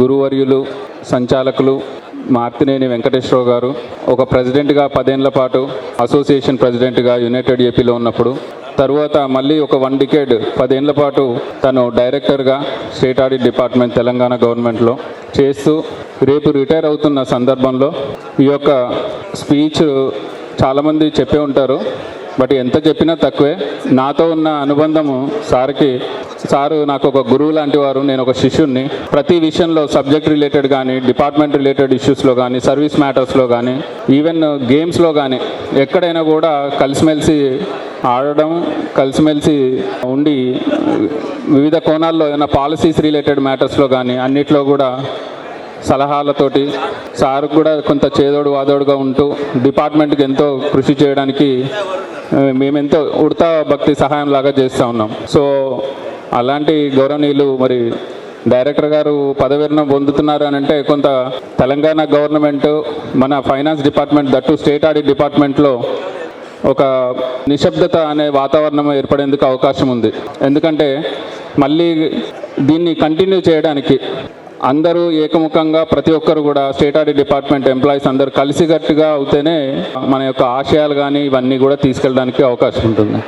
గురువర్యులు సంచాలకులు మార్తినేని వెంకటేశ్వరరావు గారు ఒక ప్రెసిడెంట్గా పదేళ్ళ పాటు అసోసియేషన్ ప్రెసిడెంట్గా యునైటెడ్ ఏపీలో ఉన్నప్పుడు తరువాత మళ్ళీ ఒక వన్ డికేడ్ పదేళ్ళ పాటు తను డైరెక్టర్గా స్టేట్ ఆడిట్ డిపార్ట్మెంట్ తెలంగాణ గవర్నమెంట్లో చేస్తూ రేపు రిటైర్ అవుతున్న సందర్భంలో ఈ యొక్క స్పీచ్ చాలామంది చెప్పే ఉంటారు. బట్ ఎంత చెప్పినా తక్కువే. నాతో ఉన్న అనుబంధము సార్కి సారు నాకు ఒక గురువు లాంటి వారు నేను ఒక శిష్యుణ్ణి. ప్రతి విషయంలో సబ్జెక్ట్ రిలేటెడ్ కానీ డిపార్ట్మెంట్ రిలేటెడ్ ఇష్యూస్లో కానీ సర్వీస్ మ్యాటర్స్లో కానీ ఈవెన్ గేమ్స్లో కానీ ఎక్కడైనా కూడా కలిసిమెలిసి ఆడడం కలిసిమెలిసి ఉండి వివిధ కోణాల్లో ఏమైనా పాలసీస్ రిలేటెడ్ మ్యాటర్స్లో కానీ అన్నిట్లో కూడా సలహాలతోటి సార్ కూడా కొంత చేదోడు వాదోడుగా ఉంటూ డిపార్ట్మెంట్కి ఎంతో కృషి చేయడానికి మేమెంతో ఉడతా భక్తి సహాయం లాగా చేస్తూ ఉన్నాం. సో అలాంటి గౌరవనీయులు మరి డైరెక్టర్ గారు పదవిరణ పొందుతున్నారు అని అంటే కొంత తెలంగాణ గవర్నమెంట్ మన finance department that state audit డిపార్ట్మెంట్లో ఒక నిశ్శబ్దత అనే వాతావరణం ఏర్పడేందుకు అవకాశం ఉంది. ఎందుకంటే మళ్ళీ దీన్ని కంటిన్యూ చేయడానికి అందరూ ఏకముఖంగా ప్రతి ఒక్కరు కూడా స్టేట్ ఆడిట్ డిపార్ట్మెంట్ ఎంప్లాయీస్ అందరూ కలిసికట్టుగా అవుతేనే మన యొక్క ఆశయాలు కానీ ఇవన్నీ కూడా తీసుకెళ్ళడానికి అవకాశం ఉంటుంది.